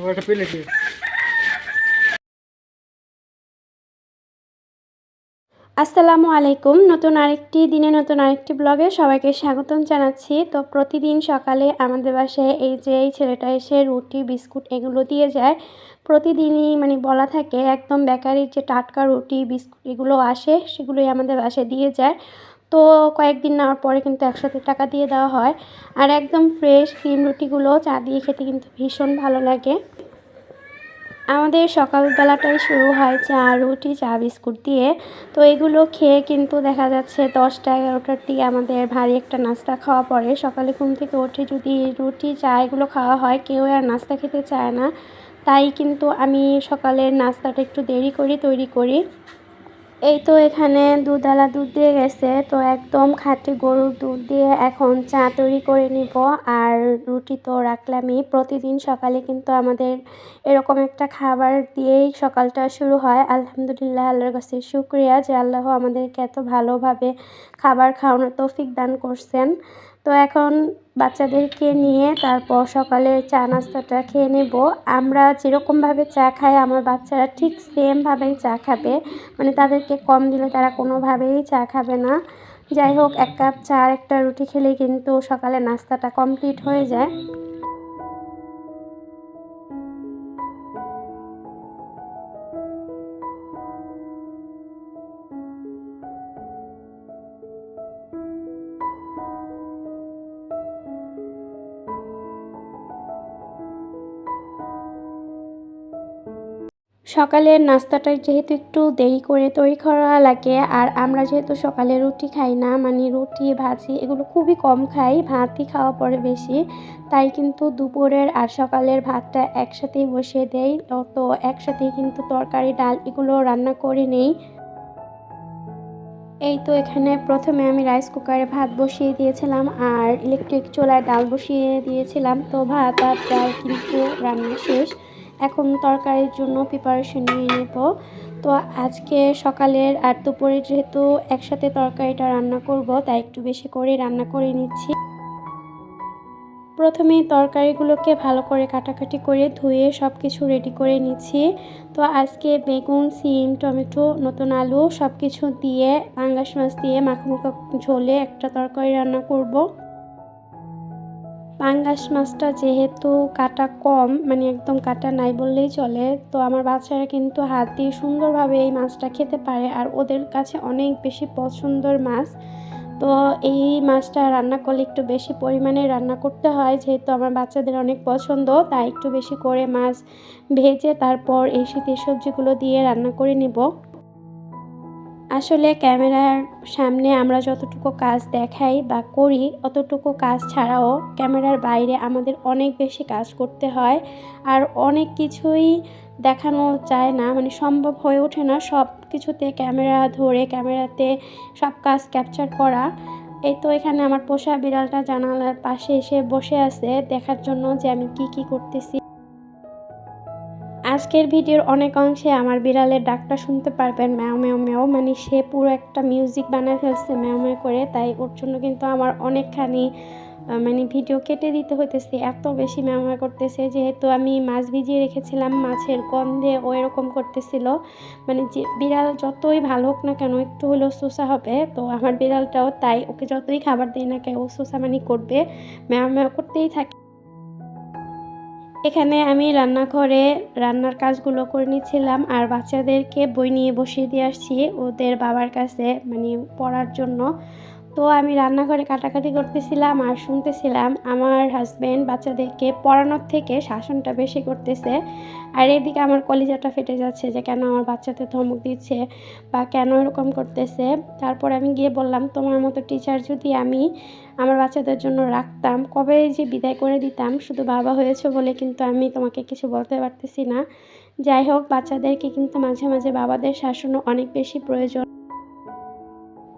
একটা আসসালামু আলাইকুম। নতুন আরেকটি, দিনে নতুন আরেকটি ব্লগে সবাইকে স্বাগতম জানাচ্ছি। তো প্রতিদিন সকালে আমাদের বাসায় এই যে এই ছেলেটা এসে রুটি, বিস্কুট এগুলো দিয়ে যায়। প্রতিদিনই মানে বলা থাকে, একদম বেকারির যে টাটকা রুটি, বিস্কুট এগুলো আসে, সেগুলোই আমাদের বাসায় দিয়ে যায়। তো কয়েকদিন নেওয়ার পরে কিন্তু একসাথে টাকা দিয়ে দেওয়া হয়। আর একদম ফ্রেশ ক্রিম রুটিগুলো চা দিয়ে খেতে কিন্তু ভীষণ ভালো লাগে। আমাদের সকালবেলাটাই শুরু হয় চা, রুটি, চা বিস্কুট দিয়ে। তো এগুলো খেয়ে কিন্তু দেখা যাচ্ছে দশটা, এগারোটার দিকে আমাদের ভারী একটা নাস্তা খাওয়া পড়ে। সকালে ঘুম থেকে উঠে যদি রুটি, চা এগুলো খাওয়া হয়, কেউ আর নাস্তা খেতে চায় না। তাই কিন্তু আমি সকালের নাস্তাটা একটু দেরি করি তৈরি করি। এই তো এখানে দুধালা দুধ দিয়ে গেছে। তো একদম খাঁটি গরুর দুধ দিয়ে এখন চা তৈরি করে নিব। আর রুটি তো রাখলামই। প্রতিদিন সকালে কিন্তু আমাদের এরকম একটা খাবার দিয়েই সকালটা শুরু হয়। আলহামদুলিল্লাহ, আল্লাহর কাছে শুক্রিয়া যে আল্লাহ আমাদেরকে এত ভালোভাবে খাবার খাওয়ানোর তৌফিক দান করছেন। তো এখন বাচ্চাদেরকে নিয়ে তারপর সকালে চা নাস্তাটা খেয়ে নেব। আমরা যেরকমভাবে চা খাই, আমার বাচ্চারা ঠিক সেমভাবেই চা খাবে। মানে তাদেরকে কম দিলে তারা কোনোভাবেই চা খাবে না। যাই হোক, এক কাপ চা আর একটা রুটি খেলে কিন্তু সকালে নাস্তাটা কমপ্লিট হয়ে যায়। সকালের নাস্তাটা যেহেতু একটু দেরি করে তৈরি করা লাগে, আর আমরা যেহেতু সকালে রুটি খাই না মানে রুটি, ভাজি এগুলো খুবই কম খাই, ভাতই খাওয়া পড়ে বেশি। তাই কিন্তু দুপুরের আর সকালের ভাতটা একসাথেই বসিয়ে দেই তো একসাথেই কিন্তু তরকারি, ডাল এগুলো রান্না করে নেই। এই তো এখানে প্রথমে আমি রাইস কুকারে ভাত বসিয়ে দিয়েছিলাম, আর ইলেকট্রিক চুলায় ডাল বসিয়ে দিয়েছিলাম। তো ভাত আর ডাল কিন্তু রান্না শেষ। এখন তরকারির জন্য প্রিপারেশন নিয়ে নেব। তো আজকে সকালের আর দুপুরে যেহেতু একসাথে তরকারিটা রান্না করব, তাই একটু বেশি করে রান্না করে নিচ্ছি। প্রথমে তরকারিগুলোকে ভালো করে কাটাকাটি করে ধুয়ে সব কিছু রেডি করে নিচ্ছি। তো আজকে বেগুন, সিম, টমেটো, নতুন আলু সব কিছু দিয়ে পাঙ্গাস মাছ দিয়ে মাখামাখা ঝোলে একটা তরকারি রান্না করব। পাঙ্গাস মাছটা যেহেতু কাটা কম মানে একদম কাটা নাই বললেই চলে, তো আমার বাচ্চারা কিন্তু হাত দিয়ে সুন্দরভাবে এই মাছটা খেতে পারে আর ওদের কাছে অনেক বেশি পছন্দর মাছ। তো এই মাছটা রান্না করলে একটু বেশি পরিমাণে রান্না করতে হয়, যেহেতু আমার বাচ্চাদের অনেক পছন্দ, তাই একটু বেশি করে মাছ ভেজে তারপর এই শীতের সবজিগুলো দিয়ে রান্না করে নেব। আসলে ক্যামেরার সামনে আমরা যতটুকু কাজ দেখাই বা করি, অতটুকু কাজ ছাড়াও ক্যামেরার বাইরে আমাদের অনেক বেশি কাজ করতে হয়। আর অনেক কিছুই দেখানো যায় না মানে সম্ভব হয়ে ওঠে না সব কিছুতে ক্যামেরা ধরে, ক্যামেরাতে সব কাজ ক্যাপচার করা। এই তো এখানে আমার পোষা বিড়ালটা জানালার পাশে এসে বসে আছে, দেখার জন্য যে আমি কি কি করতেছি। আজকের ভিডিওর অনেক অংশে আমার বিড়ালের ডাকটা শুনতে পারবেন, ম্যাও ম্যাও ম্যাও। মানে সে পুরো একটা মিউজিক বানায় ফেলছে ম্যাও ম্যাও করে, তাই ওর জন্য কিন্তু আমার অনেকখানি মানে ভিডিও কেটে দিতে হইতেছে। এত বেশি ম্যামা করতেছে, যেহেতু আমি মাছ ভিজিয়ে রেখেছিলাম, মাছের গন্ধে ও এরকম করতেছিল। মানে যে বিড়াল যতই ভালো হোক না কেন, একটু হলেও সোসা হবে, তো আমার বিড়ালটাও তাই। ওকে যতই খাবার দিই না কেন, ও সোসামানি করবে। ম্যাও ম্যাও করতেই থাকে। এখানে আমি রান্নাঘরে রান্নার কাজগুলো করে নিচ্ছিলাম আর বাচ্চাদেরকে বই নিয়ে বসিয়ে দিয়ে আসছি। ওদের বাবার কাছে মানে পড়ার জন্য। তো আমি রান্নাঘরে কাটাকাটি করতেছিলাম আর শুনতেছিলাম আমার হাজব্যান্ড বাচ্চাদেরকে পড়ানোর থেকে শাসনটা বেশি করতেছে। আর এদিকে আমার কলিজাটা ফেটে যাচ্ছে যে কেন আমার বাচ্চাতে ধমক দিচ্ছে বা কেন এরকম করতেছে। তারপর আমি গিয়ে বললাম, তোমার মতো টিচার যদি আমি আমার বাচ্চাদের জন্য রাখতাম, কবে যে বিদায় করে দিতাম, শুধু বাবা হয়েছে বলে কিন্তু আমি তোমাকে কিছু বলতে পারতেছি না। যাই হোক, বাচ্চাদেরকে কিন্তু মাঝে মাঝে বাবাদের শাসনও অনেক বেশি প্রয়োজন।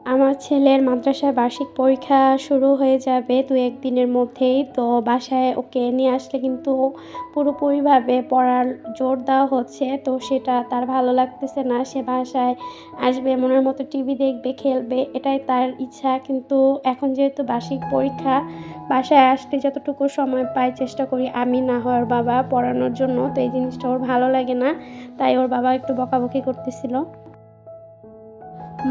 আমার ছেলের মাদ্রাসায় বার্ষিক পরীক্ষা শুরু হয়ে যাবে দু একদিনের মধ্যেই। তো বাসায় ওকে নিয়ে আসলে কিন্তু পুরোপুরিভাবে পড়ার জোর দেওয়া হচ্ছে। তো সেটা তার ভালো লাগতেছে না। সে বাসায় আসবে, মনের মতো টিভি দেখবে, খেলবে, এটাই তার ইচ্ছা। কিন্তু এখন যেহেতু বার্ষিক পরীক্ষা, বাসায় আসতে যতটুকু সময় পাই চেষ্টা করি আমি না হওয়ার বাবা পড়ানোর জন্য। তো এই জিনিসটা ওর ভালো লাগে না। তাই ওর বাবা একটু বকাবকি করতেছিল।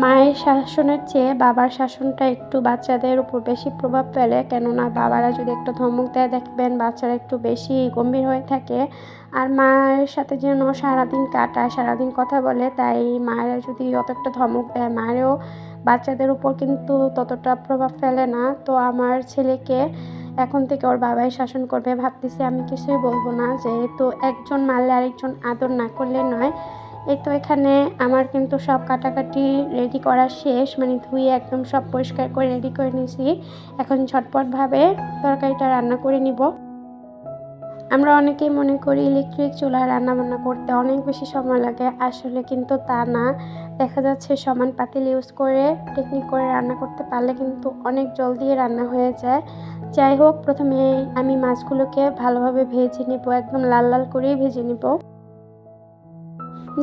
মায়ের শাসনের চেয়ে বাবার শাসনটা একটু বাচ্চাদের উপর বেশি প্রভাব ফেলে। কেননা বাবারা যদি একটু ধমক দেয় দেখবেন, বাচ্চারা একটু বেশি গম্ভীর হয়ে থাকে। আর মায়ের সাথে যেন সারাদিন কাটায়, সারাদিন কথা বলে, তাই মায়েরা যদি অত একটা ধমক দেয়, মায়েরও বাচ্চাদের উপর কিন্তু ততটা প্রভাব ফেলে না। তো আমার ছেলেকে এখন থেকে ওর বাবাই শাসন করবে। ভাবতেছি আমি কিছুই বলব না, যেহেতু একজন মারলে আরেকজন আদর না করলে নয়। এই তো এখানে আমার কিন্তু সব কাটাকাটি রেডি করা শেষ মানে ধুয়ে একদম সব পরিষ্কার করে রেডি করে নিয়েছি। এখন ঝটপটভাবে তরকারিটা রান্না করে নিব। আমরা অনেকেই মনে করি ইলেকট্রিক চুলায় রান্নাবান্না করতে অনেক বেশি সময় লাগে, আসলে কিন্তু তা না। দেখা যাচ্ছে সমান পাতিল ইউজ করে টেকনিক করে রান্না করতে পারলে কিন্তু অনেক জলদি রান্না হয়ে যায়। যাই হোক, প্রথমে আমি মাছগুলোকে ভালোভাবে ভেজে নেব, একদম লাল লাল করেই ভেজে নিব।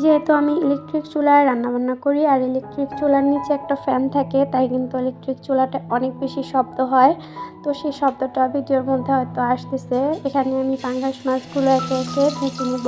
যেহেতু আমি ইলেকট্রিক চুলায় রান্নাবান্না করি আর ইলেকট্রিক চুলার নিচে একটা ফ্যান থাকে, তাই কিন্তু ইলেকট্রিক চুলাটা অনেক বেশি শব্দ হয়। তো সেই শব্দটা ভিডিওর মধ্যে হয়তো আসতেছে। এখানে আমি পাঙ্গাস মাছগুলো একে একে ভেজে নেব।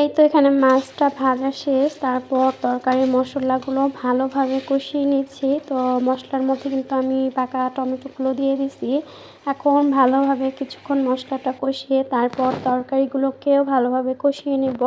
এই তো এখানে মাছটা ভাজা শেষ, তারপর তরকারির মশলাগুলো ভালোভাবে কষিয়ে নিচ্ছি। তো মশলার মধ্যে কিন্তু আমি পাকা টমেটোগুলো দিয়ে দিছি। এখন ভালোভাবে কিছুক্ষণ মশলাটা কষিয়ে তারপর তরকারিগুলোকেও ভালোভাবে কষিয়ে নেব।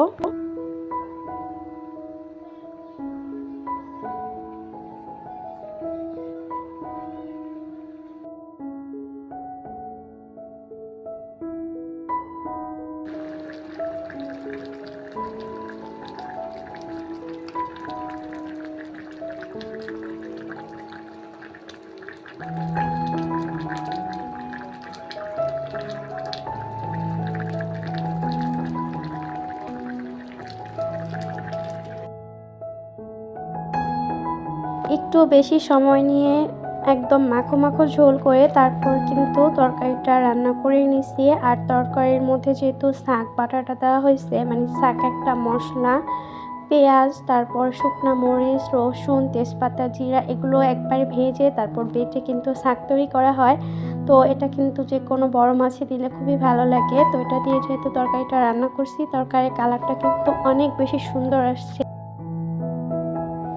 একটু বেশি সময় নিয়ে একদম মাখো মাখো ঝোল করে তারপর কিন্তু তরকারিটা রান্না করে নিছি। আর তরকারির মধ্যে যেহেতু শাক বাটাটা দেওয়া হয়েছে মানে শাক একটা মশলা, পেঁয়াজ, তারপর শুকনা মরিচ, রসুন, তেজপাতা, জিরা, এগুলো একবারে ভেজে তারপর বেটে কিন্তু শাক তৈরি করা হয়। তো এটা কিন্তু যে কোনো বড় মাছে দিলে খুবই ভালো লাগে। তো এটা দিয়ে যেহেতু তরকারিটা রান্না করছি, তরকারির কালারটা কিন্তু অনেক বেশি সুন্দর আসছে।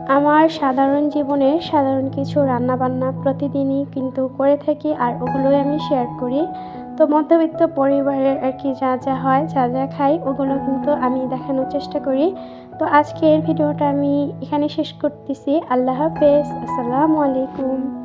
আমার সাধারণ জীবনে সাধারণ কিছু রান্নাবান্না প্রতিদিনই কিন্তু করে থাকি আর ওগুলোই আমি শেয়ার করি। তো মধ্যবিত্ত পরিবারের আর কি যা যা হয়, যা যা খাই, ওগুলো কিন্তু আমি দেখানোর চেষ্টা করি। তো আজকের ভিডিওটা আমি এখানে শেষ করতেছি। আল্লাহ হাফেজ। আসসালামু আলাইকুম।